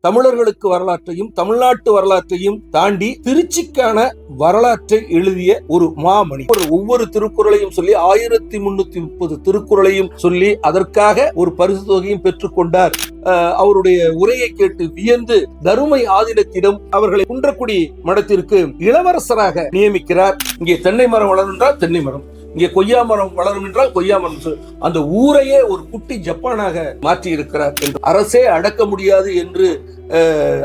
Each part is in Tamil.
தமிழர்களுக்கு வரலாற்றையும் தமிழ்நாட்டு வரலாற்றையும் தாண்டி திருச்சிக்கான வரலாற்றை எழுதிய ஒரு மாமணி. ஒரு ஒவ்வொரு திருக்குறளையும் சொல்லி ஆயிரத்தி முன்னூத்தி முப்பது திருக்குறளையும் சொல்லி அதற்காக ஒரு பரிசு தொகையும் பெற்றுக்கொண்டார் அஹ் அவருடைய உரையை கேட்டு வியந்து தருமை ஆதீனத்திடம் அவர்களை குன்றக்குடி மடத்திற்கு இளவரசராக நியமிக்கிறார். இங்கே தென்னை மரம் வளர்ந்தால் தென்னை மரம். இங்கே கொய்யா மரம் வளரும் என்றால் கொய்யா மரம் அந்த ஊரையே ஒரு குட்டி ஜப்பானாக மாற்றி இருக்கிறார் என்று அரசே அடக்க முடியாது என்று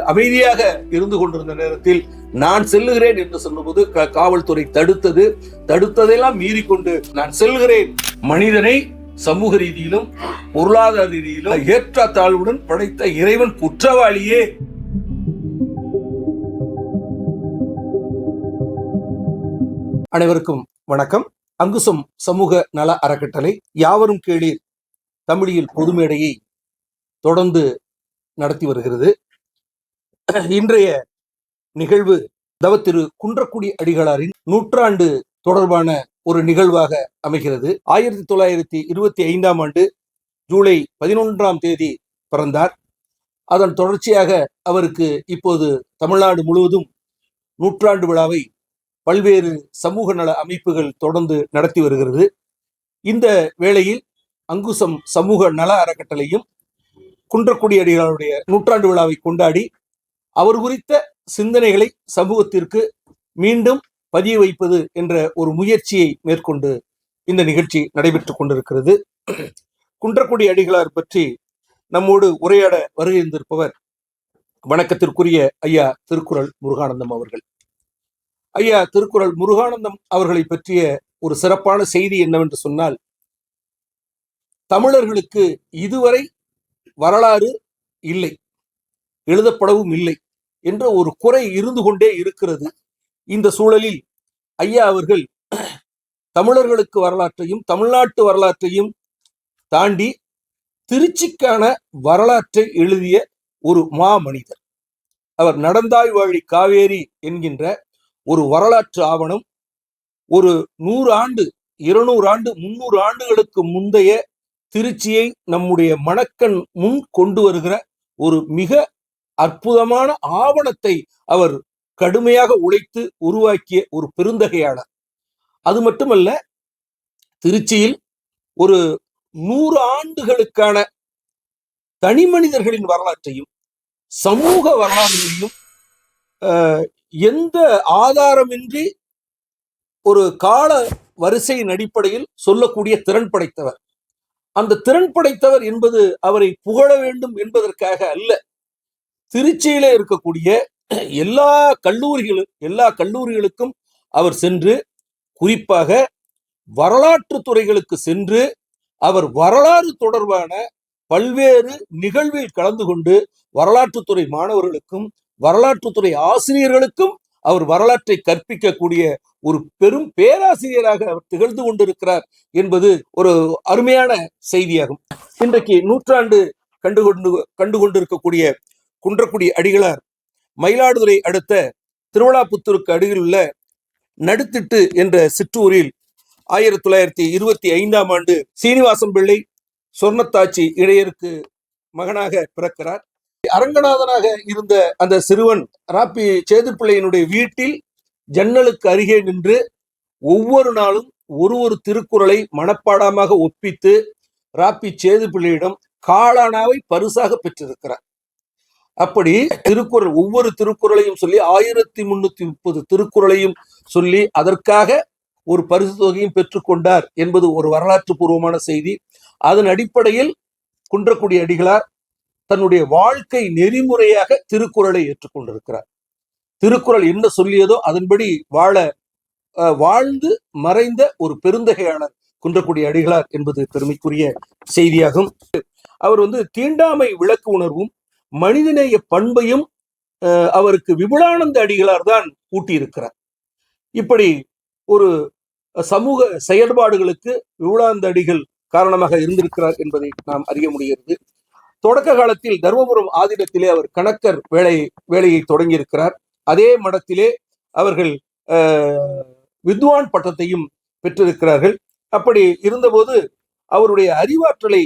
அமைதியாக இருந்து கொண்டிருந்த நேரத்தில் நான் செல்லுகிறேன் என்று சொன்னபோது க- காவல்துறை தடுத்தது. தடுத்ததெல்லாம் மீறிக்கொண்டு நான் செல்கிறேன் மனிதனை சமூக ரீதியிலும் பொருளாதார ரீதியிலும் ஏற்ற தாழ்வுடன் படைத்த இறைவன் குற்றவாளியே. அனைவருக்கும் வணக்கம். அங்குசம் சமூக நல அறக்கட்டளை யாவரும் கேளீர். தமிழில் பொதுமேடையை தொடர்ந்து நடத்தி வருகிறது. இன்றைய நிகழ்வு தவத்திரு குன்றக்குடி அடிகளாரின் நூற்றாண்டு தொடர்பான ஒரு நிகழ்வாக அமைகிறது. ஆயிரத்தி தொள்ளாயிரத்தி இருபத்தி ஐந்தாம் ஆண்டு ஜூலை பதினொன்றாம் தேதி பிறந்தார். அதன் தொடர்ச்சியாக அவருக்கு இப்போது தமிழ்நாடு முழுவதும் நூற்றாண்டு விழாவை பல்வேறு சமூக நல அமைப்புகள் தொடர்ந்து நடத்தி வருகிறது. இந்த வேளையில் அங்குசம் சமூக நல அறக்கட்டளையும் குன்றக்குடி அடிகளுடைய நூற்றாண்டு விழாவை கொண்டாடி அவர் குறித்த சிந்தனைகளை சமூகத்திற்கு மீண்டும் பதிய வைப்பது என்ற ஒரு முயற்சியை மேற்கொண்டு இந்த நிகழ்ச்சி நடைபெற்றுக் கொண்டிருக்கிறது. குன்றக்குடி அடிகளார் பற்றி நம்மோடு உரையாட வருகின்றிருப்பவர் வணக்கத்திற்குரிய ஐயா திருக்குறள் முருகானந்தம் அவர்கள். ஐயா திருக்குறள் முருகானந்தம் அவர்களை பற்றிய ஒரு சிறப்பான செய்தி என்னவென்று சொன்னால் தமிழர்களுக்கு இதுவரை வரலாறு இல்லை எழுதப்படவும் இல்லை என்ற ஒரு குறை இருந்து கொண்டே இருக்கிறது. இந்த சூழலில் ஐயா அவர்கள் தமிழர்களுக்கு வரலாற்றையும் தமிழ்நாட்டு வரலாற்றையும் தாண்டி திருச்சிக்கான வரலாற்றை எழுதிய ஒரு மாமனிதர். அவர் நடந்தாய் வாழி காவேரி என்கின்ற ஒரு வரலாற்று ஆவணம் ஒரு நூறு ஆண்டு இருநூறு ஆண்டு முன்னூறு ஆண்டுகளுக்கு முந்தைய திருச்சியை நம்முடைய மணக்கண் முன் கொண்டு வருகிற ஒரு மிக அற்புதமான ஆவணத்தை அவர் கடுமையாக உழைத்து உருவாக்கிய ஒரு பெருந்தகையாளர். அது மட்டுமல்ல திருச்சியில் ஒரு நூறு ஆண்டுகளுக்கான தனி மனிதர்களின் வரலாற்றையும் சமூக வரலாறுகளையும் எந்த ஆதாரமின்றி ஒரு கால வரிசையின் அடிப்படையில் சொல்லக்கூடிய திறன் படைத்தவர். அந்த திறன் படைத்தவர் என்பது அவரை புகழ வேண்டும் என்பதற்காக அல்ல. திருச்சியிலே இருக்கக்கூடிய எல்லா கல்லூரிகளும் எல்லா கல்லூரிகளுக்கும் அவர் சென்று குறிப்பாக வரலாற்று துறைகளுக்கு சென்று அவர் வரலாறு தொடர்பான பல்வேறு நிகழ்வில் கலந்து கொண்டு வரலாற்றுத்துறை மாணவர்களுக்கும் வரலாற்றுத்துறை ஆசிரியர்களுக்கும் அவர் வரலாற்றை கற்பிக்கக்கூடிய ஒரு பெரும் பேராசிரியராக அவர் திகழ்ந்து கொண்டிருக்கிறார் என்பது ஒரு அருமையான செய்தியாகும். இன்றைக்கு நூற்றாண்டு கண்டுகொண்டு கண்டு கொண்டிருக்கக்கூடிய குன்றக்குடி அடிகளார் மயிலாடுதுறை அடுத்த திருவிழாப்புத்தூருக்கு அருகில் உள்ள நடுத்திட்டு என்ற சிற்றூரில் ஆயிரத்தி தொள்ளாயிரத்தி இருபத்தி ஐந்தாம் ஆண்டு சீனிவாசம் பிள்ளை சொர்ணத்தாச்சி இடையருக்கு மகனாக பிறக்கிறார். அரங்கநாதனாக இருந்த அந்த சிறுவன் ராப்பி சேதுப்பிள்ளையினுடைய வீட்டில் ஜன்னலுக்கு அருகே நின்று ஒவ்வொரு நாளும் ஒரு ஒரு திருக்குறளை மனப்பாடமாக ஒப்பித்து ராப்பி சேதுப்பிள்ளையிடம் காளானாவை பரிசாக பெற்றிருக்கிறார். அப்படி திருக்குறள் ஒவ்வொரு திருக்குறளையும் சொல்லி ஆயிரத்தி முன்னூத்தி முப்பது திருக்குறளையும் சொல்லி அதற்காக ஒரு பரிசு தொகையும் பெற்றுக்கொண்டார் என்பது ஒரு வரலாற்று பூர்வமான செய்தி. அதன் அடிப்படையில் குன்றக்குடி அடிகளார் தன்னுடைய வாழ்க்கை நெறிமுறையாக திருக்குறளை ஏற்றுக்கொண்டிருக்கிறார். திருக்குறள் என்ன சொல்லியதோ அதன்படி வாழ அஹ், வாழ்ந்து மறைந்த ஒரு பெருந்தகையாளர் குன்றக்குடி அடிகளார் என்பது பெருமைக்குரிய செய்தியாகும். அவர் வந்து தீண்டாமை விளக்கு உணர்வும் மனிதநேய பண்பையும் அஹ், அவருக்கு விபுலானந்த அடிகளார் தான் ஊட்டியிருக்கிறார் இப்படி ஒரு சமூக செயல்பாடுகளுக்கு விபுலானந்த அடிகள் காரணமாக இருந்திருக்கிறார் என்பதை நாம் அறிய முடிகிறது. தொடக்க காலத்தில் தர்மபுரம் ஆதீனத்திலே அவர் கணக்கர் வேலை வேலையை தொடங்கியிருக்கிறார். அதே மடத்திலே அவர்கள் வித்வான் பட்டத்தையும் பெற்றிருக்கிறார்கள். அப்படி இருந்தபோது அவருடைய அறிவாற்றலை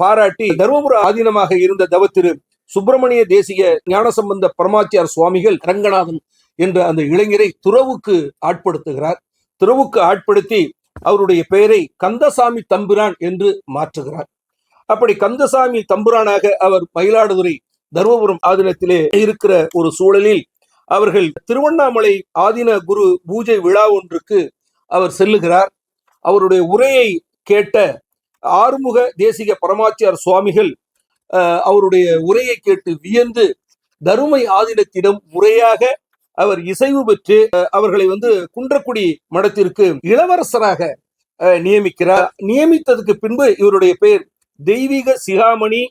பாராட்டி தர்மபுர ஆதீனமாக இருந்த தவத்திரு சுப்பிரமணிய தேசிய ஞானசம்பந்த பரமாச்சியார் சுவாமிகள் ரங்கநாதன் என்ற அந்த இளைஞரை துறவுக்கு ஆட்படுத்துகிறார். துறவுக்கு ஆட்படுத்தி அவருடைய பெயரை கந்தசாமி தம்பிரான் என்று மாற்றுகிறார். அப்படி கந்தசாமி தம்புரானாக அவர் மயிலாடுதுறை தருமபுரம் ஆதீனத்திலே இருக்கிற ஒரு சூழலில் அவர்கள் திருவண்ணாமலை ஆதீன குரு பூஜை விழா ஒன்றுக்கு அவர் செல்லுகிறார். அவருடைய உரையை கேட்ட ஆறுமுக தேசிக பரமாச்சியார் சுவாமிகள் அவருடைய உரையை கேட்டு வியந்து தருமை ஆதீனத்திடம் முறையாக அவர் இசைவு பெற்று அவர்களை வந்து குன்றக்குடி மடத்திற்கு இளவரசராக அஹ், நியமிக்கிறார். நியமித்ததுக்கு பின்பு இவருடைய பெயர் தெய்வீக சிகாமணி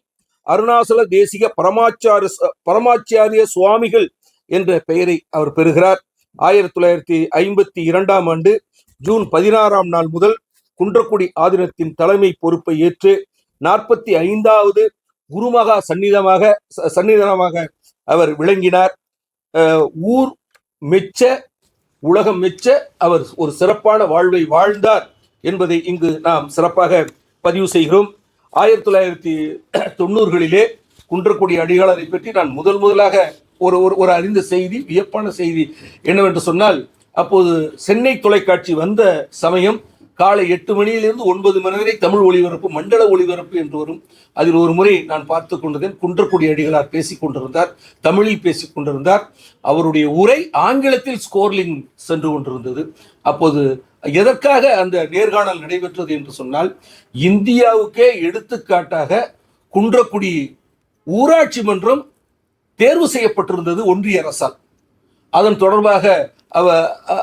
அருணாசல தேசிக பரமாச்சார பரமாச்சாரிய சுவாமிகள் என்ற பெயரை அவர் பெறுகிறார். ஆயிரத்தி தொள்ளாயிரத்தி ஐம்பத்தி இரண்டாம் ஆண்டு ஜூன் பதினாறாம் நாள் முதல் குன்றக்குடி ஆதீனத்தின் தலைமை பொறுப்பை ஏற்று நாற்பத்தி ஐந்தாவது குருமகா சந்நிதமாக ச- சந்நிதானமாக அவர் விளங்கினார். ஊர் மெச்ச உலகம் மெச்ச அவர் ஒரு சிறப்பான வாழ்வை வாழ்ந்தார் என்பதை இங்கு நாம் சிறப்பாக பதிவு செய்கிறோம். ஆயிரத்தி தொள்ளாயிரத்தி தொண்ணூறுகளிலே குன்றக்குடி அடிகாலரை பற்றி நான் முதல் முதலாக ஒரு ஒரு ஒரு அறிந்த செய்தி வியப்பான செய்தி என்னவென்று சொன்னால் அப்போது சென்னை தொலைக்காட்சி வந்த சமயம் காலை எட்டு மணியிலிருந்து ஒன்பது மணி வரை தமிழ் ஒளிபரப்பு மண்டல ஒளிபரப்பு என்று வரும். அதில் ஒரு முறை நான் பார்த்து கொண்டதேன் குன்றக்குடி அடிகளார் பேசிக் கொண்டிருந்தார். தமிழில் பேசிக் கொண்டிருந்தார். அவருடைய உரை ஆங்கிலத்தில் ஸ்கோர்லிங் சென்று கொண்டிருந்தது. அப்போது எதற்காக அந்த நேர்காணல் நடைபெற்றது என்று சொன்னால் இந்தியாவுக்கே எடுத்துக்காட்டாக குன்றக்குடி ஊராட்சி மன்றம் தேர்வு செய்யப்பட்டிருந்தது ஒன்றிய அரசால். அதன் தொடர்பாக அவ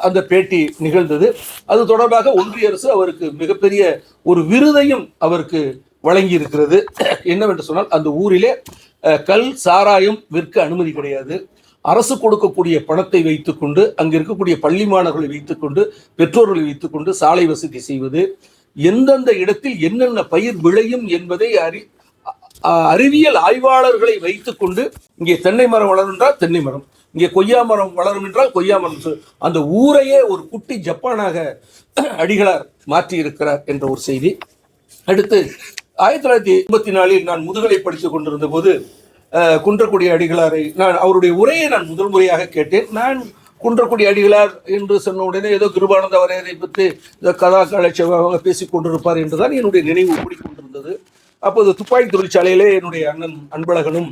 அந்த பேட்டி நிகழ்ந்தது. அது தொடர்பாக ஒன்றிய அரசு அவருக்கு மிகப்பெரிய ஒரு விருதையும் அவருக்கு வழங்கி இருக்கிறது என்னவென்று சொன்னால் அந்த ஊரிலே கல் சாராயம் விற்க அனுமதி கிடையாது. அரசு கொடுக்கக்கூடிய பணத்தை வைத்துக்கொண்டு அங்கு இருக்கக்கூடிய பள்ளி மாணவர்களை வைத்துக்கொண்டு பெற்றோர்களை வைத்துக்கொண்டு சாலை வசதி செய்வது எந்தெந்த இடத்தில் என்னென்ன பயிர் விளையும் என்பதை அறி அறிவியல் ஆய்வாளர்களை வைத்துக்கொண்டு இங்கே தென்னை மரம் வளரும் தென்னை மரம். இங்கே கொய்யா மரம் வளரும் என்றால் கொய்யா மரம் அந்த ஊரையே ஒரு குட்டி ஜப்பானாக அடிகளார் மாற்றி இருக்கிறார் என்ற ஒரு செய்தி. அடுத்து ஆயிரத்தி தொள்ளாயிரத்தி எண்பத்தி நாலில் நான் முதுகலை படித்துக் கொண்டிருந்த போது குன்றக்குடி அடிகளாரை நான் அவருடைய உரையை நான் முதல் முறையாக கேட்டேன். நான் குன்றக்குடி அடிகளார் என்று சொன்ன உடனே ஏதோ கிருபானந்த வரையறை பற்றி இந்த கதா கலைச்சவ பேசிக் கொண்டிருப்பார் என்றுதான் என்னுடைய நினைவு ஓடிக்கொண்டிருந்தது. அப்போது துப்பாக்கி தொழிற்சாலையிலே என்னுடைய அண்ணன் அன்பழகனும்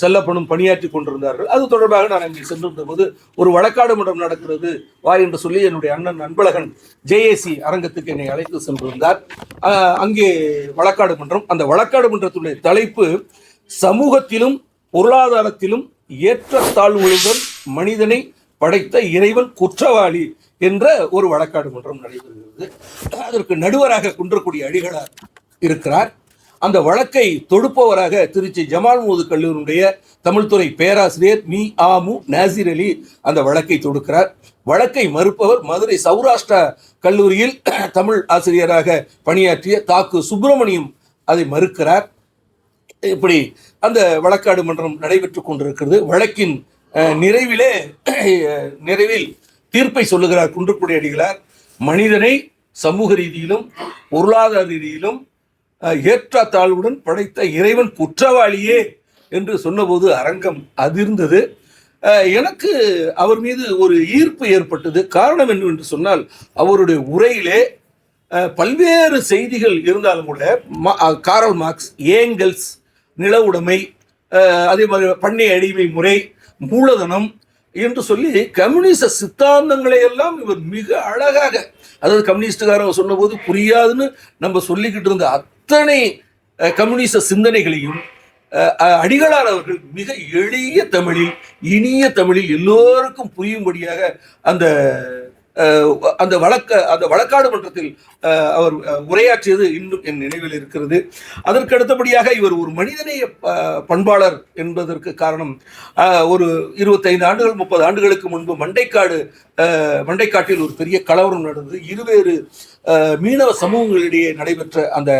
செல்லப்பனும் பணியாற்றி கொண்டிருந்தார்கள். அது தொடர்பாக நான் அங்கே சென்றிருந்த போது ஒரு வழக்காடு மன்றம் நடக்கிறது வா என்று சொல்லி என்னுடைய அண்ணன் அன்பழகன் ஜேஏசி அரங்கத்துக்கு என்னை அழைத்து சென்றிருந்தார். அங்கே வழக்காடு மன்றம் அந்த வழக்காடு மன்றத்துடைய தலைப்பு சமூகத்திலும் பொருளாதாரத்திலும் ஏற்றத்தாழ்வுகளுடன் மனிதனை படைத்த இறைவன் குற்றவாளி என்ற ஒரு வழக்காடு மன்றம் நடைபெறுகிறது. அதற்கு நடுவராக குன்றக்குடி அடிகளார் இருக்கிறார். அந்த வழக்கை தொடுப்பவராக திருச்சி ஜமால் முகமது கல்லூரியுடைய தமிழ்துறை பேராசிரியர் மீ. ஆமு நாசிர் அலி அந்த வழக்கை தொடுக்கிறார். வழக்கை மறுப்பவர் மதுரை சௌராஷ்டிரா கல்லூரியில் தமிழ் ஆசிரியராக பணியாற்றிய தாக்கு சுப்பிரமணியம் அதை மறுக்கிறார். இப்படி அந்த வழக்காடு மன்றம் நடைபெற்று கொண்டிருக்கிறது. வழக்கின் நிறைவிலே நிறைவில் தீர்ப்பை சொல்லுகிறார் குன்றுக்குடி அடிகளார் மனிதனை சமூக ரீதியிலும் பொருளாதார ரீதியிலும் ஏற்றத்தாழ்வுடன் படைத்த இறைவன் குற்றவாளியே என்று சொன்னபோது அரங்கம் அதிர்ந்தது. எனக்கு அவர் மீது ஒரு ஈர்ப்பு ஏற்பட்டது. காரணம் என்னவென்று சொன்னால் அவருடைய உரையிலே பல்வேறு செய்திகள் இருந்தாலும் கூட மா- காரல் மார்க்ஸ் ஏங்கல்ஸ் நில உடைமை அதே மாதிரி பண்ணை அடிமை முறை மூலதனம் என்று சொல்லி கம்யூனிச சித்தாந்தங்களை எல்லாம் இவர் மிக அழகாக அதாவது கம்யூனிஸ்டுக்காரங்க சொன்னபோது புரியாதுன்னு நம்ம சொல்லிக்கிட்டு இருந்த அத்தனை கம்யூனிச சிந்தனைகளையும் அடிகளார் அவர்கள் மிக எளிய தமிழில் இனிய தமிழில் எல்லோருக்கும் புரியும்படியாக அந்த அந்த வழக்க அந்த வழக்காடு மன்றத்தில் அவர் உரையாற்றியது இன்னும் என் நினைவில் இருக்கிறது. அதற்கு அடுத்தபடியாக இவர் ஒரு மனிதநேய பண்பாளர் என்பதற்கு காரணம். ஒரு இருபத்தைந்து ஆண்டுகள் முப்பது ஆண்டுகளுக்கு முன்பு மண்டைக்காடு மண்டைக்காட்டில் ஒரு பெரிய கலவரம் நடந்தது. இருவேறு மீனவ சமூகங்களிடையே நடைபெற்ற அந்த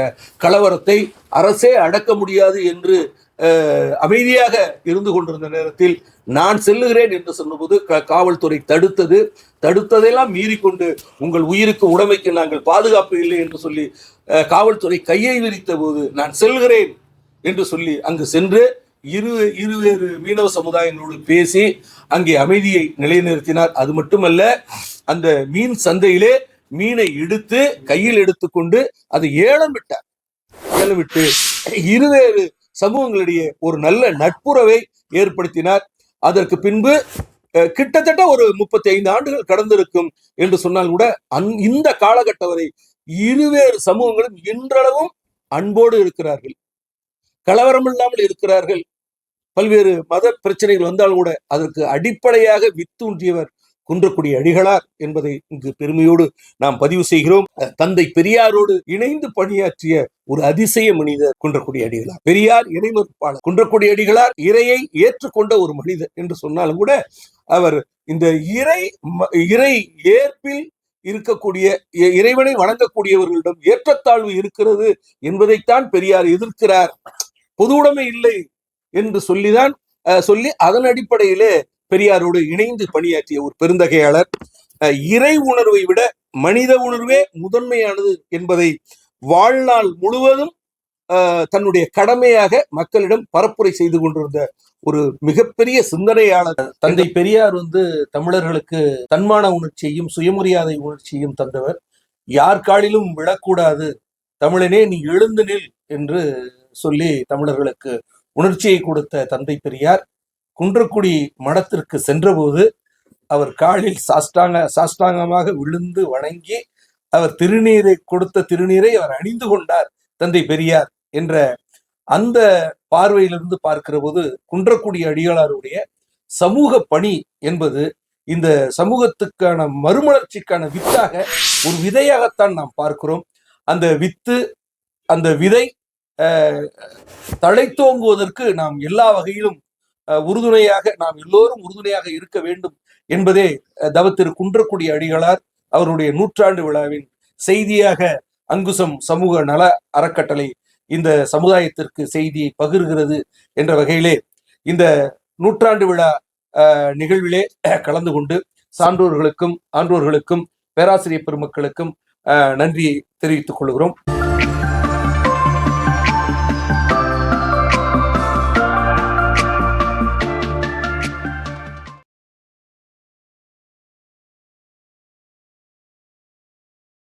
கலவரத்தை அரசே அடக்க முடியாது என்று அமைதியாக இருந்து கொண்டிருந்த நேரத்தில் நான் செல்லுகிறேன் என்று சொன்னபோது க- காவல்துறை தடுத்தது. தடுத்ததெல்லாம் மீறிக்கொண்டு உங்கள் உயிருக்கு உடைமைக்கு நாங்கள் பாதுகாப்பு இல்லை என்று சொல்லி காவல்துறை கையை விரித்த போது நான் செல்கிறேன் என்று சொல்லி அங்கு சென்று இரு இருவேறு மீனவ சமுதாயங்களோடு பேசி அங்கே அமைதியை நிலைநிறுத்தினார். அது மட்டுமல்ல அந்த மீன் சந்தையிலே மீனை எடுத்து கையில் எடுத்துக்கொண்டு அதை ஏலம் விட்டார். ஏலம் விட்டு இருவேறு சமூகங்களிடையே ஒரு நல்ல நட்புறவை ஏற்படுத்தினார். அதற்கு பின்பு கிட்டத்தட்ட ஒரு முப்பத்தி ஐந்து ஆண்டுகள் கடந்திருக்கும் என்று சொன்னால் கூட அந்- இந்த காலகட்டம் வரை இருவேறு சமூகங்களும் இன்றளவும் அன்போடு இருக்கிறார்கள். கலவரம் இல்லாமல் இருக்கிறார்கள். பல்வேறு மத பிரச்சனைகள் வந்தால் கூட அதற்கு அடிப்படையாக வித்தூன்றியவர் குன்றக்குடி அடிகளார் என்பதை இங்கு பெருமையோடு நாம் பதிவு செய்கிறோம். தந்தை பெரியாரோடு இணைந்து பணியாற்றிய ஒரு அதிசய மனிதர் குன்றக்குடி அடிகளார். பெரியார் இணைமறுப்பாளர் குன்றக்குடி அடிகளார் இறையை ஏற்றுக்கொண்ட ஒரு மனிதர் என்று சொன்னாலும் கூட அவர் இந்த இறை ம- இறை ஏற்பில் இருக்கக்கூடிய இ- இறைவனை வணங்கக்கூடியவர்களிடம் ஏற்றத்தாழ்வு இருக்கிறது என்பதைத்தான் பெரியார் எதிர்க்கிறார். பொது உடைமை இல்லை என்று சொல்லிதான் அஹ், சொல்லி அதன் அடிப்படையிலே பெரியாரோடு இணைந்து பணியாற்றிய ஒரு பெருந்தகையாளர் அஹ், இறை உணர்வை விட மனித உணர்வே முதன்மையானது என்பதை வாழ்நாள் முழுவதும் தன்னுடைய கடமையாக மக்களிடம் பரப்புரை செய்து கொண்டிருந்த ஒரு மிகப்பெரிய சிந்தனையாளர். தந்தை பெரியார் வந்து தமிழர்களுக்கு தன்மான உணர்ச்சியையும் சுயமரியாதை உணர்ச்சியையும் தந்தவர். யார் காலிலும் விழக்கூடாது தமிழனே நீ எழுந்து நில் என்று சொல்லி தமிழர்களுக்கு உணர்ச்சியை கொடுத்த தந்தை பெரியார். குன்றக்குடி மடத்திற்கு சென்றபோது அவர் காலில் சாஷ்டாங்க சாஷ்டாங்கமாக விழுந்து வணங்கி அவர் திருநீரை கொடுத்த திருநீரை அவர் அணிந்து கொண்டார் தந்தை பெரியார் என்ற அந்த பார்வையிலிருந்து பார்க்கிற போது குன்றக்குடி அடிகளாருடைய சமூக பணி என்பது இந்த சமூகத்துக்கான மறுமலர்ச்சிக்கான வித்தாக ஒரு விதையாகத்தான் நாம் பார்க்கிறோம். அந்த வித்து அந்த விதை அஹ், தழைத்தோங்குவதற்கு நாம் எல்லா வகையிலும் உறுதுணையாக நாம் எல்லோரும் உறுதுணையாக இருக்க வேண்டும் என்பதே தவத்திரு குன்றக்குடி அடிகளார் அவருடைய நூற்றாண்டு விழாவின் செய்தியாக அங்குசம் சமூக நல அறக்கட்டளை இந்த சமுதாயத்திற்கு செய்தியை பகிர்கிறது என்ற வகையிலே இந்த நூற்றாண்டு விழா அஹ், நிகழ்விலே கலந்து கொண்டு சான்றோர்களுக்கும் ஆன்றோர்களுக்கும் பேராசிரியர் பெருமக்களுக்கும் அஹ், நன்றியை தெரிவித்துக் கொள்கிறோம்.